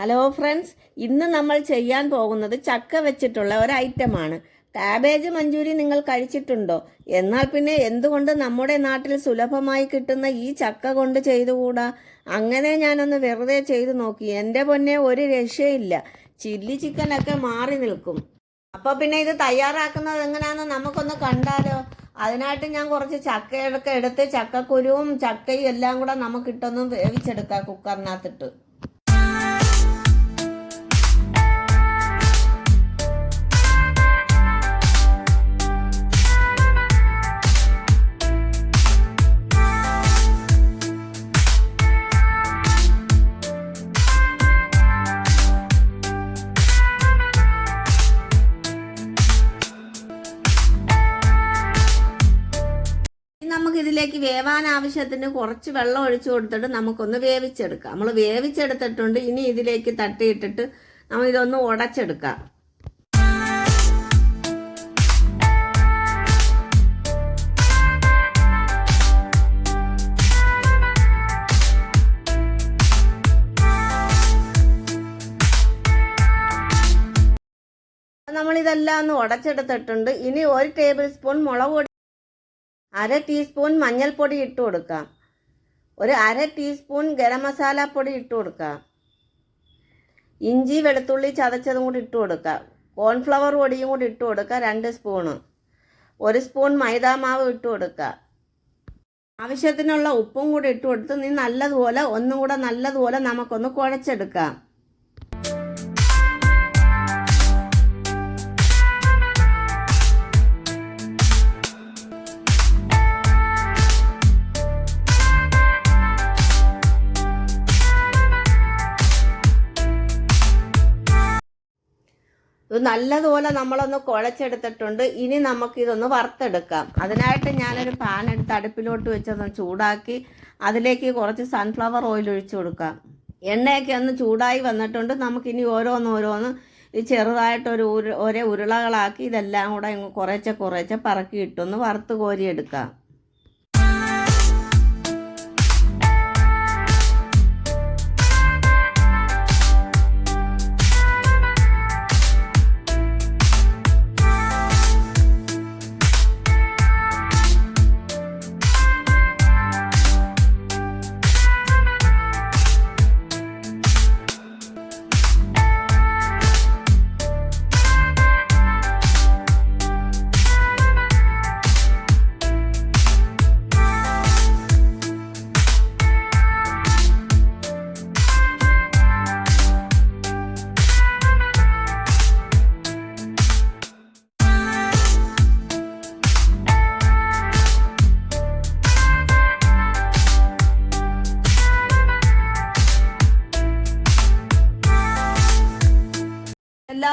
Hello friends ഇന്ന് നമ്മൾ ചെയ്യാൻ പോകുന്നത് ചക്ക വെച്ചിട്ടുള്ള ഒരു ഐറ്റമാണ് കാബേജ് മഞ്ചൂരി നിങ്ങൾ കഴിച്ചിട്ടുണ്ടോ? എന്നാൽ പിന്നെ എന്തുകൊണ്ട് നമ്മുടെ നാട്ടിൽ സുലഭമായി കിട്ടുന്ന ഈ ചക്ക കൊണ്ട് ചെയ്തുകൂടാ? അങ്ങനെ ഞാനൊന്ന് വെറുതെ ചെയ്തു നോക്കി. എന്റെ പൊന്നെ ഒരു രക്ഷയില്ല. ചില്ലി ചിക്കനൊക്കെ മാറി നിൽക്കും. അപ്പോൾ പിന്നെ ഇത് തയ്യാറാക്കുന്നത് എങ്ങനെയാണെന്ന് നമുക്കൊന്ന് കണ്ടാലോ? അതിനായിട്ട് ഞാൻ കുറച്ച് ചക്കയൊക്കെ എടുത്ത് ചക്കക്കുരുവും ചക്കയും എല്ലാം കൂടെ നമുക്കിട്ടൊന്ന് വേവിച്ചെടുക്കാം കുക്കറിനകത്തിട്ട്. ഇതിലേക്ക് വേവാൻ ആവശ്യത്തിന് കുറച്ച് വെള്ളം ഒഴിച്ചു കൊടുത്തിട്ട് നമുക്കൊന്ന് വേവിച്ചെടുക്കാം. നമ്മൾ വേവിച്ചെടുത്തിട്ടുണ്ട് ഇനി ഇതിലേക്ക് തട്ടിയിട്ടിട്ട് നമ്മൾ ഇതൊന്ന് ഉടച്ചെടുക്കാം. നമ്മളിതെല്ലാം ഒന്ന് ഉടച്ചെടുത്തിട്ടുണ്ട്. ഇനി ഒരു ടേബിൾ സ്പൂൺ മുളക് അര ടീസ്പൂൺ മഞ്ഞൾപ്പൊടി ഇട്ട് കൊടുക്കാം. ഒരു അര ടീസ്പൂൺ ഗരം മസാല പൊടി ഇട്ട് കൊടുക്കാം. ഇഞ്ചി വെളുത്തുള്ളി ചതച്ചതും കൂടി ഇട്ട് കൊടുക്കാം. കോൺഫ്ലവർ പൊടിയും കൂടി ഇട്ട് കൊടുക്കുക രണ്ട് സ്പൂണ് ഒരു സ്പൂൺ മൈദാമാവ് ഇട്ട് കൊടുക്കുക ആവശ്യത്തിനുള്ള ഉപ്പും കൂടി ഇട്ട് കൊടുത്ത് നീ നല്ലതുപോലെ ഒന്നും കൂടെ നല്ലതുപോലെ നമുക്കൊന്ന് കുഴച്ചെടുക്കാം. ഇത് നല്ലതുപോലെ നമ്മളൊന്ന് കുഴച്ചെടുത്തിട്ടുണ്ട്. ഇനി നമുക്ക് ഇതൊന്ന് വറുത്തെടുക്കാം. അതിനായിട്ട് ഞാനൊരു പാൻ എടുത്ത് അടുപ്പിലോട്ട് വെച്ചൊന്ന് ചൂടാക്കി അതിലേക്ക് കുറച്ച് സൺഫ്ലവർ ഓയിൽ ഒഴിച്ചു കൊടുക്കാം. എണ്ണയൊക്കെ ഒന്ന് ചൂടായി വന്നിട്ടുണ്ട്. നമുക്കിനി ഓരോന്ന് ഓരോന്ന് ഈ ചെറുതായിട്ടൊരു ഉരു ഒരേ ഉരുളകളാക്കി ഇതെല്ലാം കൂടെ കുറേച്ചെ കുറേച്ചെ പറക്കി പറക്കിയിട്ടൊന്ന് വറുത്ത് കോരിയെടുക്കാം.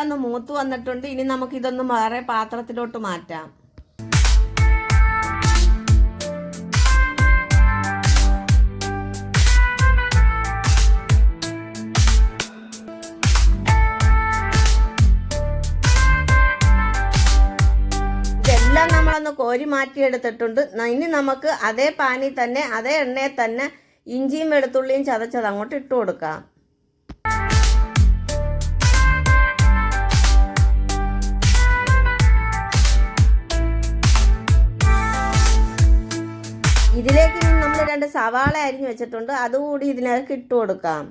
ഒന്ന് മൂത്ത് വന്നിട്ടുണ്ട്. ഇനി നമുക്ക് ഇതൊന്ന് വേറെ പാത്രത്തിലോട്ട് മാറ്റാം. ഇതെല്ലാം നമ്മളൊന്ന് കോരി മാറ്റിയെടുത്തിട്ടുണ്ട്. ഇനി നമുക്ക് അതേ പാനിൽ തന്നെ അതേ എണ്ണയിൽ തന്നെ ഇഞ്ചിയും വെളുത്തുള്ളിയും ചതച്ചത് അങ്ങോട്ട് ഇട്ട് കൊടുക്കാം. സവാള അരിഞ്ഞു വെച്ചിട്ടുണ്ട്. അതുകൂടി ഇതിനകത്ത് ഇട്ട് കൊടുക്കാം.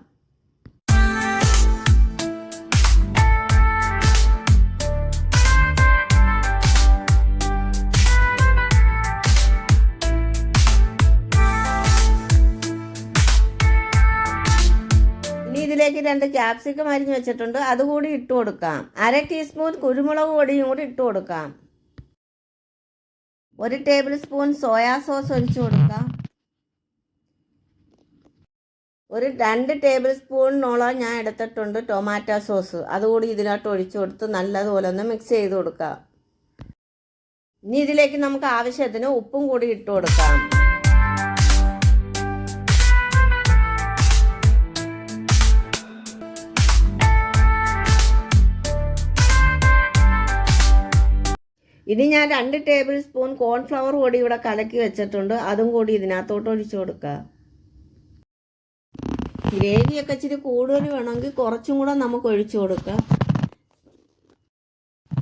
ഇതിലേക്ക് രണ്ട് ക്യാപ്സിക്കം അരിഞ്ഞു വെച്ചിട്ടുണ്ട്. അതുകൂടി ഇട്ട് കൊടുക്കാം. അര ടീസ്പൂൺ കുരുമുളക് പൊടിയും കൂടി ഇട്ട് കൊടുക്കാം. ഒരു ടേബിൾ സ്പൂൺ സോയാ സോസ് ഒഴിച്ചു കൊടുക്കാം. ഒരു രണ്ട് ടേബിൾ സ്പൂണിനോളം ഞാൻ എടുത്തിട്ടുണ്ട് ടൊമാറ്റോ സോസ്. അതുകൂടി ഇതിനകത്ത് ഒഴിച്ചു കൊടുത്ത് നല്ലതുപോലെ ഒന്ന് മിക്സ് ചെയ്ത് കൊടുക്കുക ഇനി ഇതിലേക്ക് നമുക്ക് ആവശ്യത്തിന് ഉപ്പും കൂടി ഇട്ട് കൊടുക്കാം. ഇനി ഞാൻ രണ്ട് ടേബിൾ സ്പൂൺ കോൺഫ്ലവർ പൊടി ഇവിടെ കലക്കി വെച്ചിട്ടുണ്ട്. അതും കൂടി ഇതിനകത്തോട്ട് ഒഴിച്ചു കൊടുക്കുക ഗ്രേവിയൊക്കെ ഇച്ചിരി കൂടുതൽ വേണമെങ്കിൽ കുറച്ചും കൂടെ നമുക്ക് ഒഴിച്ചു കൊടുക്കാം.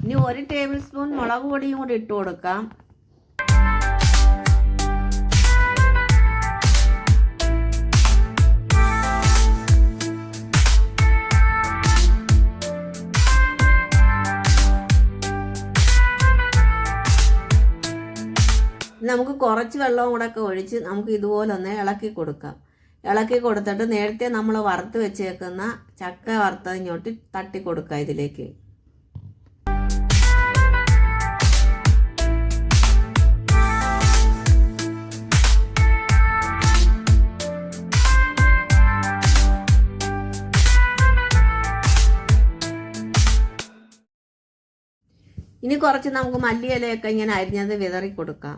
ഇനി ഒരു ടേബിൾ സ്പൂൺ മുളക് പൊടിയും കൂടി ഇട്ട് കൊടുക്കാം. നമുക്ക് കുറച്ച് വെള്ളവും കൂടെ ഒക്കെ ഒഴിച്ച് നമുക്ക് ഇതുപോലെ ഒന്ന് ഇളക്കി കൊടുക്കാം. ഇളക്കി കൊടുത്തിട്ട് നേരത്തെ നമ്മൾ വറുത്ത് വെച്ചേക്കുന്ന ചക്ക വറുത്തത് ഇങ്ങോട്ട് തട്ടി കൊടുക്കുക ഇതിലേക്ക്. ഇനി കുറച്ച് നമുക്ക് മല്ലിയിലയൊക്കെ ഇങ്ങനെ അരിഞ്ഞത് വിതറി കൊടുക്കാം.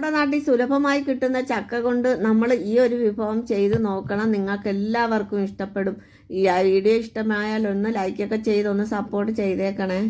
നമ്മുടെ നാട്ടിൽ സുലഭമായി കിട്ടുന്ന ചക്ക കൊണ്ട് നമ്മൾ ഈ ഒരു വിഭവം ചെയ്ത് നോക്കണം. നിങ്ങൾക്ക് എല്ലാവർക്കും ഇഷ്ടപ്പെടും. ഈ വീഡിയോ ഇഷ്ടമായാൽ ഒന്ന് ലൈക്കൊക്കെ ചെയ്ത് ഒന്ന് സപ്പോർട്ട് ചെയ്തേക്കണേ.